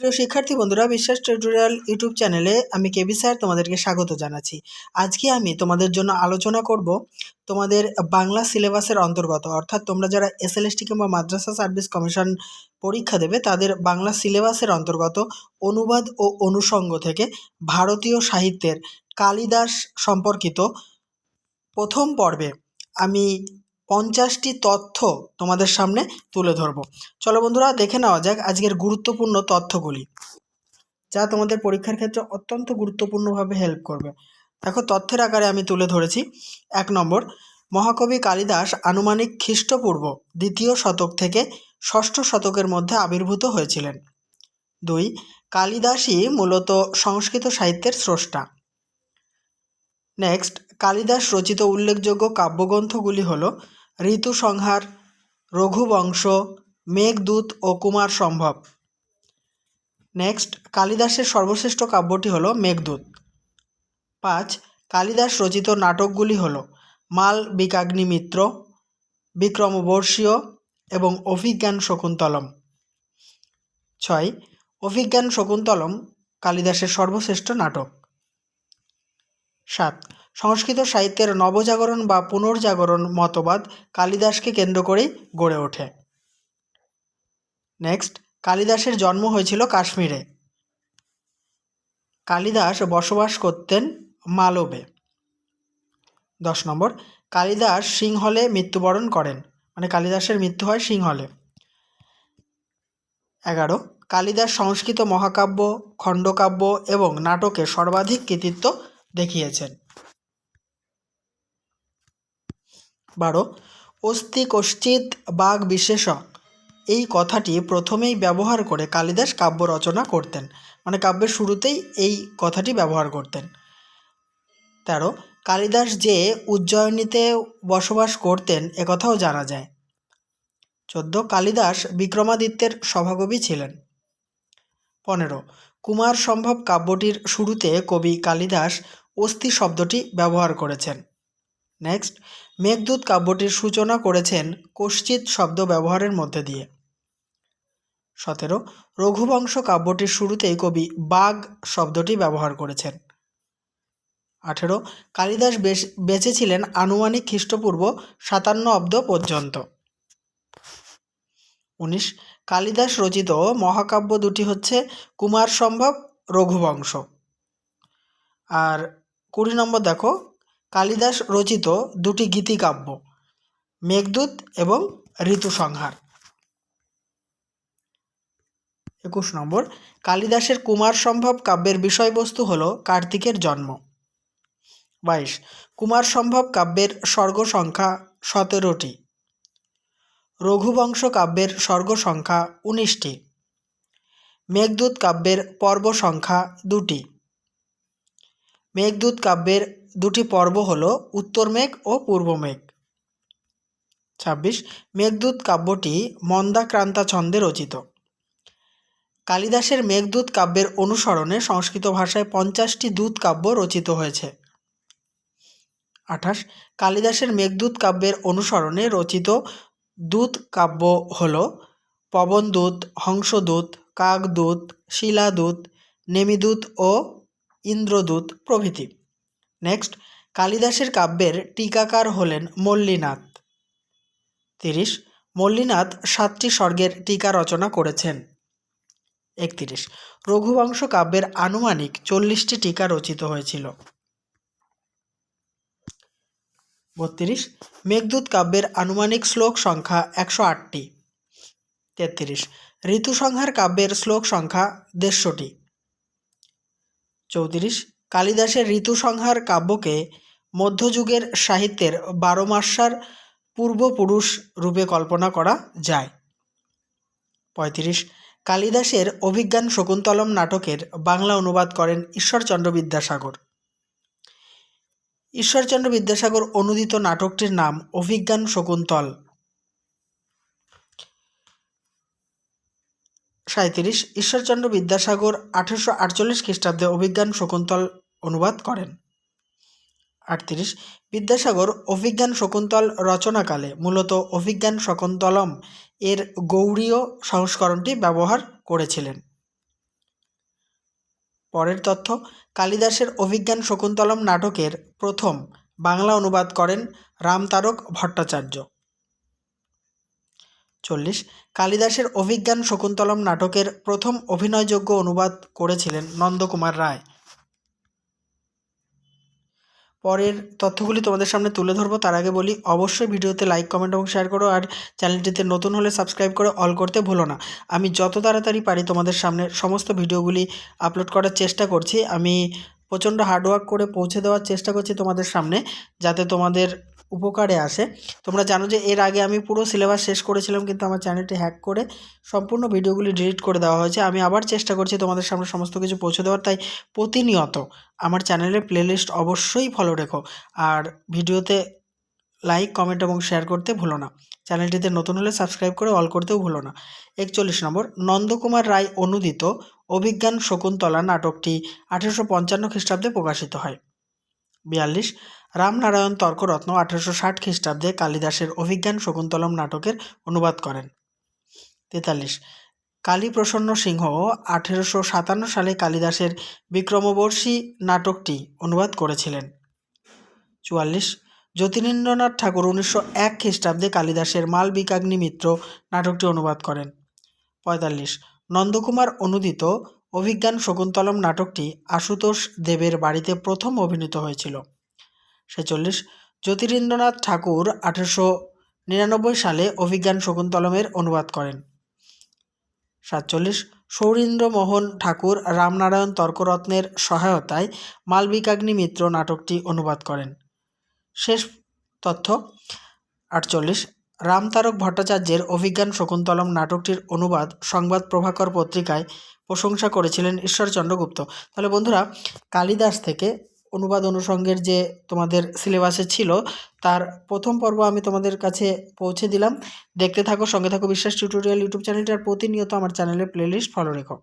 প্রিয় শিক্ষার্থী বন্ধুরা, বিশ্বাস টিউটোরিয়াল ইউটিউব চ্যানেলে আমি কেবি স্যার তোমাদেরকে স্বাগত জানাচ্ছি। আজকে আমি তোমাদের জন্য আলোচনা করব তোমাদের বাংলা সিলেবাসের অন্তর্গত। অর্থাৎ তোমরা যারা এসএলএসটি কিংবা মাদ্রাসা সার্ভিস কমিশন পরীক্ষা দেবে, তাদের বাংলা সিলেবাসের অন্তর্গত অনুবাদ ও অনুষঙ্গ থেকে ভারতীয় সাহিত্যের কালিদাস সম্পর্কিত প্রথম পর্বে আমি পঞ্চাশটি তথ্য তোমাদের সামনে তুলে ধরবো। চলো বন্ধুরা, দেখে নেওয়া যাক আজকের গুরুত্বপূর্ণ তথ্যগুলি। যা তোমাদের পরীক্ষার ক্ষেত্রে অত্যন্ত গুরুত্বপূর্ণভাবে হেল্প করবে। দেখো, তথ্যের আকারে আমি তুলে ধরেছি। এক নম্বর, মহাকবি কালিদাস আনুমানিক খ্রিস্টপূর্ব দ্বিতীয় শতক থেকে ষষ্ঠ শতকের মধ্যে আবির্ভূত হয়েছিলেন। দুই, কালিদাসই মূলত সংস্কৃত সাহিত্যের স্রষ্টা। নেক্সট কালিদাস রচিত উল্লেখযোগ্য কাব্যগ্রন্থগুলি হল ঋতুসংহার, রঘুবংশ, মেঘদূত ও কুমার সম্ভব নেক্সট কালিদাসের সর্বশ্রেষ্ঠ কাব্যটি হল মেঘদূত। পাঁচ, কালিদাস রচিত নাটকগুলি হল মাল বিকাগ্নিমিত্র, বিক্রমবর্ষীয় এবং অভিজ্ঞান শকুন্তলম। ছয়, অভিজ্ঞান শকুন্তলম কালিদাসের সর্বশ্রেষ্ঠ নাটক। সাত সংস্কৃত সাহিত্যের নবজাগরণ বা পুনর্জাগরণ মতবাদ কালিদাসকে কেন্দ্র করেই গড়ে ওঠে। নেক্সট কালিদাসের জন্ম হয়েছিল কাশ্মীরে। কালিদাস বসবাস করতেন মালবে। দশ নম্বর, কালিদাস সিংহলে মৃত্যুবরণ করেন। মানে কালিদাসের মৃত্যু হয় সিংহলে। এগারো, কালিদাস সংস্কৃত মহাকাব্য, খণ্ডকাব্য এবং নাটকে সর্বাধিক কৃতিত্ব দেখিয়েছেন। বারো অস্তি কশ্চিৎ বাঘ বিশেষক এই কথাটি প্রথমেই ব্যবহার করে কালিদাস কাব্য রচনা করতেন। মানে কাব্যের শুরুতেই এই কথাটি ব্যবহার করতেন। তেরো, কালিদাস যে উজ্জয়িনীতে বসবাস করতেন একথাও জানা যায়। চোদ্দ, কালিদাস বিক্রমাদিত্যের সভাকবি ছিলেন। পনেরো কুমার সম্ভব কাব্যটির শুরুতে কবি কালিদাস অস্থি শব্দটি ব্যবহার করেছেন। নেক্সট মেঘদূত কাব্যটির সূচনা করেছেন কশ্চিত শব্দ ব্যবহারের মধ্যে দিয়ে। সতেরো, রঘুবংশ কাব্যটির শুরুতেই কবি বাঘ শব্দটি ব্যবহার করেছেন। আঠেরো, কালিদাস বেশ বেঁচে ছিলেন আনুমানিক খ্রিস্টপূর্ব সাতান্ন অব্দ পর্যন্ত। উনিশ, কালিদাস রচিত মহাকাব্য দুটি হচ্ছে কুমার সম্ভব রঘুবংশ। আর কুড়ি নম্বর দেখো কালিদাস রচিত দুটি গীতিকাব্য, মেঘদূত এবং ঋতুসংহার। একুশ নম্বর, কালিদাসের কুমার সম্ভব কাব্যের বিষয়বস্তু হল কার্তিকের জন্ম। বাইশ কুমার সম্ভব কাব্যের স্বর্গ সংখ্যা সতেরোটি। রঘুবংশ কাব্যের স্বর্গ সংখ্যা উনিশটি। মেঘদূত কাব্যের পর্ব সংখ্যা দুটি। মেঘদূত কাব্যের দুটি পর্ব হল উত্তর মেঘ ও পূর্ব মেঘ। ছাব্বিশ, মেঘদূত কাব্যটি মন্দাক্রান্তা ছন্দে রচিত। কালিদাসের মেঘদূত কাব্যের অনুসরণে সংস্কৃত ভাষায় পঞ্চাশটি দূত কাব্য রচিত হয়েছে। আঠাশ, কালিদাসের মেঘদূত কাব্যের অনুসরণে রচিত দূত কাব্য হল পবনদূত, হংসদূত, কাকদূত, শিলাদূত, নেমিদূত ও ইন্দ্রদূত প্রভৃতি। নেক্সট কালিদাসের কাব্যের টিকাকার হলেন মল্লীনাথ। তিরিশ, মল্লীনাথ সাতটি স্বর্গের টিকা রচনা করেছেন। একত্রিশ, রঘুবংশ কাব্যের আনুমানিক চল্লিশটি টিকা রচিত হয়েছিল। বত্রিশ, মেঘদূত কাব্যের আনুমানিক শ্লোক সংখ্যা একশো আটটি। তেত্রিশ, ঋতুসংহার কাব্যের শ্লোক সংখ্যা দেড়শোটি। চৌত্রিশ কালিদাসের ঋতুসংহার কাব্যকে মধ্যযুগের সাহিত্যের বারোমাস্যার পূর্বপুরুষ রূপে কল্পনা করা যায়। পঁয়ত্রিশ, কালিদাসের অভিজ্ঞান শকুন্তলম নাটকের বাংলা অনুবাদ করেন ঈশ্বরচন্দ্র বিদ্যাসাগর। ঈশ্বরচন্দ্র বিদ্যাসাগর অনুদিত নাটকটির নাম অভিজ্ঞান শকুন্তল। সাঁইত্রিশ ঈশ্বরচন্দ্র বিদ্যাসাগর আঠেরোশো আটচল্লিশ খ্রিস্টাব্দে অভিজ্ঞান শকুন্তল অনুবাদ করেন। আটত্রিশ, বিদ্যাসাগর অভিজ্ঞান শকুন্তল রচনাকালে মূলত অভিজ্ঞান শকুন্তলম এর গৌড়ীয় সংস্করণটি ব্যবহার করেছিলেন। পরের তথ্য, কালিদাসের অভিজ্ঞান শকুন্তলম নাটকের প্রথম বাংলা অনুবাদ করেন রামতারক ভট্টাচার্য। চল্লিশ, কালিদাসের অভিজ্ঞান শকুন্তলম নাটকের প্রথম অভিনয়যোগ্য অনুবাদ করেছিলেন নন্দকুমার রায়। পরের তথ্যগুলি তোমাদের সামনে তুলে ধরবো, তার আগে বলি, অবশ্যই ভিডিওতে লাইক কমেন্ট এবং শেয়ার করো, আর চ্যানেলটিতে নতুন হলে সাবস্ক্রাইব করে অল করতে ভুলো না। আমি যত তাড়াতাড়ি পারি তোমাদের সামনে সমস্ত ভিডিওগুলি আপলোড করার চেষ্টা করছি। আমি প্রচণ্ড হার্ডওয়ার্ক করে পৌঁছে দেওয়ার চেষ্টা করছি তোমাদের সামনে, যাতে তোমাদের উপকারে আসে। তোমরা জানো যে এর আগে আমি পুরো সিলেবাস শেষ করেছিলাম, কিন্তু আমার চ্যানেলটি হ্যাক করে সম্পূর্ণ ভিডিওগুলি ডিলিট করে দেওয়া হয়েছে। আমি আবার চেষ্টা করছি তোমাদের সামনে সমস্ত কিছু পৌঁছে দেওয়ার, তাই প্রতিনিয়ত আমার চ্যানেলের প্লেলিস্ট অবশ্যই ফলো রেখো। আর ভিডিওতে লাইক কমেন্ট এবং শেয়ার করতে ভুলো না। চ্যানেলটিতে নতুন হলে সাবস্ক্রাইব করে অল করতেও ভুলো না। একচল্লিশ নম্বর, নন্দকুমার রায় অনুদিত অভিজ্ঞান শকুন্তলা নাটকটি আঠেরোশো পঞ্চান্ন খ্রিস্টাব্দে প্রকাশিত হয়। বিয়াল্লিশ, রামনারায়ণ তর্করত্ন আঠারোশো ষাট খ্রিস্টাব্দে কালিদাসের অভিজ্ঞান শকুন্তলম নাটকের অনুবাদ করেন। তেতাল্লিশ, কালীপ্রসন্ন সিংহ আঠেরোশো সাতান্ন সালে কালিদাসের বিক্রমবর্ষী নাটকটি অনুবাদ করেছিলেন। চুয়াল্লিশ, জ্যোতিরিন্দ্রনাথ ঠাকুর উনিশশো এক খ্রিস্টাব্দে কালিদাসের মালবিকাগ্নি মিত্র নাটকটি অনুবাদ করেন। পঁয়তাল্লিশ, নন্দকুমার অনুদিত অভিজ্ঞান শকুন্তলম নাটকটি আশুতোষ দেবের বাড়িতে প্রথম অভিনীত হয়েছিল। ছেচল্লিশ জ্যোতিরিন্দ্রনাথ ঠাকুর আঠেরোশো নিরানব্বই সালে অভিজ্ঞান শকুন্তলমের অনুবাদ করেন। সাতচল্লিশ সৌরীন্দ্রমোহন ঠাকুর রামনারায়ণ তর্করত্নের সহায়তায় মালবিকাগ্নি মিত্র নাটকটি অনুবাদ করেন। শেষ তথ্য, আটচল্লিশ রামতারক ভট্টাচার্যের অভিজ্ঞান শকুন্তলম নাটকটির অনুবাদ সংবাদ প্রভাকর পত্রিকায় প্রশংসা করেছিলেন ঈশ্বরচন্দ্র গুপ্ত। তাহলে বন্ধুরা, কালিদাস থেকে অনুবাদ অনুষঙ্গের যে তোমাদের সিলেবাসে ছিল, তার প্রথম পর্ব আমি তোমাদের কাছে পৌঁছে দিলাম। দেখতে থাকো, সঙ্গে থাকো বিশ্বাস টিউটোরিয়াল ইউটিউব চ্যানেলটি আর প্রতিনিয়ত আমার চ্যানেলের প্লেলিস্ট ফলো রেখো।